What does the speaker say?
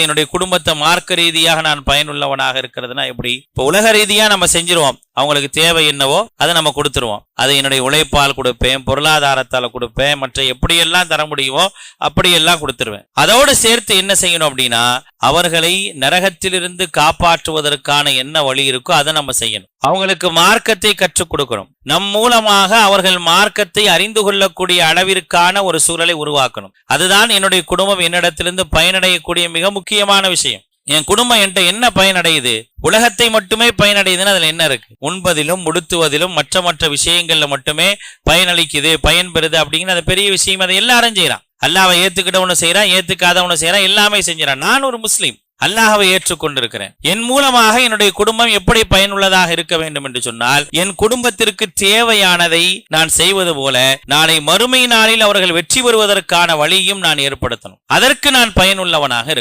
என்னுடைய குடும்பத்தை மார்க்க ரீதியாக நான் பயனுள்ளவனாக இருக்கிறதுனா எப்படி? இப்போ உலக ரீதியாக நம்ம செஞ்சிருவோம். அவங்களுக்கு தேவை என்னவோ அதை நம்ம கொடுத்துருவோம். அதை என்னுடைய உழைப்பால் கொடுப்பேன் பொருளாதாரத்தால் கொடுப்பேன் மற்ற எப்படியெல்லாம் தர முடியுமோ அப்படியெல்லாம் கொடுத்துருவேன். அதோடு சேர்த்து என்ன செய்யணும் அப்படின்னா அவர்களை நரகத்திலிருந்து காப்பாற்றுவதற்கான என்ன வழி இருக்கோ அதை நம்ம செய்யணும். அவங்களுக்கு மார்க்கத்தை கற்றுக் கொடுக்கணும். நம் மூலமாக அவர்கள் மார்க்கத்தை அறிந்து கொள்ளக்கூடிய அளவிற்கான ஒரு சூழலை உருவாக்கணும். அதுதான் என்னுடைய குடும்பம் என்னிடத்திலிருந்து பயனடையக்கூடிய மிக முக்கியமான விஷயம். என் குடும்பம் என்கிட்ட என்ன பயனடையுது? உலகத்தை மட்டுமே பயனடையுதுன்னு அதுல என்ன இருக்கு? உண்பதிலும் உடுத்துவதிலும் மற்ற மற்ற விஷயங்கள்ல மட்டுமே பயனளிக்குது பயன்பெறுது அப்படிங்கிற அது பெரிய விஷயம் அதை எல்லாரும் செய்யறான். அல்லாவை ஏத்துக்கிட்டவனு செய்யறான் ஏத்துக்காதவனு செய்யறான் எல்லாமே செஞ்சுறான் நான் ஒரு முஸ்லீம். அல்லாஹ்வை ஏற்றுக்கொண்டிருக்கிறேன். என் மூலமாக என்னுடைய குடும்பம் எப்படி பயனுள்ளதாக இருக்க வேண்டும் என்று சொன்னால் என் குடும்பத்திற்கு தேவையானதை நான் செய்வது போல நாளை மறுமை நாளில் அவர்கள் வெற்றி பெறுவதற்கான வழியும் நான் ஏற்படுத்தணும். அதற்கு நான் பயனுள்ளவனாக